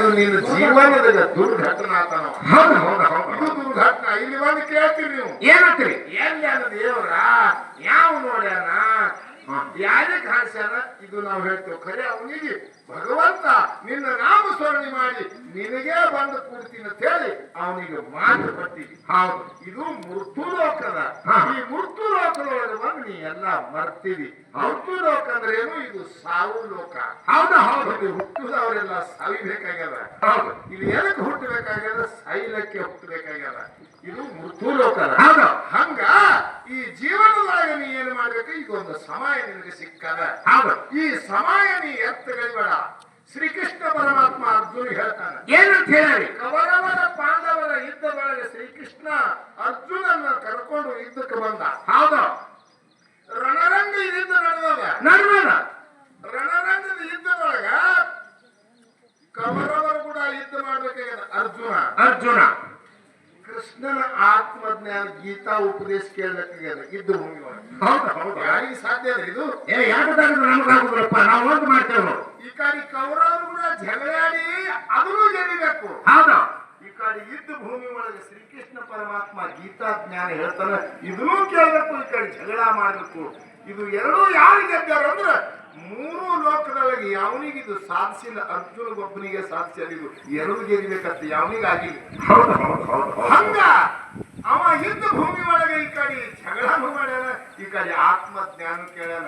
ಇದು ನಿನ್ನ ಜೀವನದ ದುರ್ಘಟನಾತನವ. ಹೌದು. ಹೌದು ಹೌದು ದುರ್ಘಟನಾ. ಇಲ್ಲಿ ಬಂದು ಕೇಳ್ತೀರಿ ನೀವು. ಏನಂತೀರಿ ಎಲ್ಲಿ ಅನ್ನ ದೇವ್ರ ಯಾವ ನೋಡ್ಯಾನ ಯಾರೇ ಇದು ನಾವು ಹೇಳ್ತೇವೆ. ಖರೆ ಅವನಿಗೆ ಭಗವಂತ ನಿನ್ನ ನಾಮ ಸ್ಮರಣೆ ಮಾಡಿ ನಿನಗೆ ಬಂದು ಕೂಡ್ತೀನಿ ಅಂತ ಹೇಳಿ ಅವನಿಗೆ ಮಾತು ಕೊಟ್ಟಿವಿ ಹೌದು ಇದು ಮೃತ್ಯು ಲೋಕದ. ಈ ಮೃತ್ಯು ಲೋಕದೊಳಗೆ ಬಂದು ನೀ ಎಲ್ಲ ಮರ್ತೀವಿ. ಮೃತ್ಯು ಲೋಕ ಅಂದ್ರೆ ಏನು? ಇದು ಸಾವು ಲೋಕ. ಹೌದು ಹೌದು. ಹುಟ್ಟುದವರೆಲ್ಲ ಹುಟ್ಟಿದವರೆಲ್ಲ ಸಾವಿಬೇಕಾಗ್ಯದ. ಹೌದು. ಇಲ್ಲಿ ಎದಕ್ಕೆ ಹುಟ್ಟಬೇಕಾಗ್ಯದ? ಸೈಲಕ್ಕೆ ಹುಟ್ಟಬೇಕಾಗ್ಯದ. ಇದು ಮೃತ್ಯು ಲೋಕದ. ಹೌದು. ಹಂಗ ಈ ಏನು ಮಾಡ್ಬೇಕು ಈಗ ಒಂದು ಸಮಯ ನಿನಗೆ ಸಿಕ್ಕದ ಈ ಸಮಯ ನೀ ಎತ್ತಗಳಿಬೇಡ ಶ್ರೀಕೃಷ್ಣ ಪರಮಾತ್ಮ ಅರ್ಜುನ ಹೇಳ್ತಾನೆ. ಏನಂತ ಹೇಳಿ. ಯುದ್ಧ ಪಾಂಡವರ ಒಳಗೆ ಶ್ರೀಕೃಷ್ಣ ಅರ್ಜುನನ್ನ ಕರ್ಕೊಂಡು ಯುದ್ಧಕ್ಕೆ ಬಂದ. ಹೌದು. ರಣರಂಗ ಯುದ್ಧ ನಡೆದದ. ನಡೆದ ರಣರಂಗದ ಯುದ್ಧದೊಳಗ ಕವರವರು ಕೂಡ ಯುದ್ಧ ಮಾಡ್ಬೇಕಾಗ್ಯದ. ಅರ್ಜುನ. ಅರ್ಜುನ. ಕೃಷ್ಣನ ಆತ್ಮಜ್ಞಾನ ಗೀತಾ ಉಪದೇಶ ಕೇಳಲಿಕ್ಕೆ ಇದ್ದು ಭೂಮಿ ಹೌದು ಹೌದು. ಯಾರಿಗೆ ಸಾಧ್ಯ ಅದ ಇದು? ಏ ಯಾಕಂದ್ರೆ ನಾವು ಒಂದು ಮಾಡ್ತೇವೆ. ಈ ಕಡೆ ಕೌರವರು ಕೂಡ ಜಗಳಾಡಿ ಅದನ್ನು ಗೆಲ್ಲಬೇಕು ಹೌದು. ಈ ಕಡೆ ಇದ್ದ ಭೂಮಿ ಒಳಗೆ ಶ್ರೀಕೃಷ್ಣ ಪರಮಾತ್ಮ ಗೀತಾ ಜ್ಞಾನ ಹೇಳ್ತಾನೆ ಇದನ್ನೂ ಕೇಳಬೇಕು ಈ ಕಡೆ ಜಗಳ ಮಾಡಬೇಕು. ಇದು ಎರಡೂ ಯಾರು ಗೆದ್ದಾರ ಅಂದ್ರೆ ಮೂರು ಲೋಕದೊಳಗೆ ಯಾವನಿಗೆ ಇದು ಸಾಧಿಸಿಲ್ಲ ಅರ್ಜುನಗೊಬ್ಬನಿಗೆ ಸಾಧ್ಯ ಇದು ಎರಡು ಗೆಲ್ಲಬೇಕಂತ ಹೌದು ಹಂಗ ಅವ ಯುದ್ಧ ಭೂಮಿ ಒಳಗೆ ಈ ಕಡೆ ಜಗಳನು ಮಾಡ್ಯಾನ ಈ ಕಡೆ ಆತ್ಮ ಜ್ಞಾನ ಕೇಳ್ಯಾನ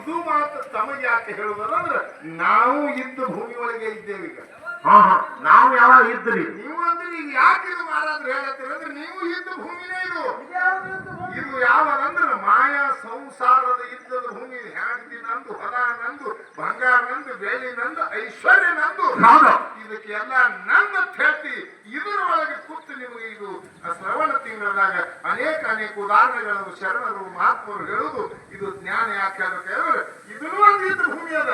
ಇದು ಮಾತ್ರ ತಮಗೆ ಯಾಕೆ ಹೇಳುವುದಂದ್ರ ನಾವು ಯುದ್ಧ ಭೂಮಿ ಒಳಗೆ ಇದ್ದೇವೆ ಈಗ. ಹಾ ಹಾ ನಾವು ಯಾವಾಗ ಇದ್ರಿ ನೀವು ಅಂದ್ರೆ ಈಗ ಯಾಕೆ ಇದು ಮಾರಾದ್ರೆ ಹೇಳತ್ತೀರ? ಅಂದ್ರೆ ನೀವು ಯುದ್ಧ ಭೂಮಿನೇ ಇದು. ಇದು ಯಾವಾಗ ಮಾಯಾ ಸಂಸಾರದ ಇದ್ದದ ಭೂಮಿ ಹ್ಯಾಂಡಿ ನಂದು ಹೊರ ನಂದು ಬಂಗಾರ ನಂದು ಬೇಲಿ ನಂದು ಐಶ್ವರ್ಯ ನಂದು. ಇದಕ್ಕೆ ಎಲ್ಲ ನಂದ ಹೇಳ್ತಿ ಇದರೊಳಗೆ ಕೂತು ನಿಮಗೆ ಇದು ಶ್ರವಣ ತಿಂಗಳದಾಗ ಅನೇಕ ಅನೇಕ ಉದಾಹರಣೆಗಳನ್ನು ಶರಣರು ಮಹಾತ್ಮರು ಹೇಳುದು. ಇದು ಜ್ಞಾನ ಯಾಕೆ ಇದನ್ನು ಒಂದು ಇದ್ರ ಭೂಮಿ ಅದ.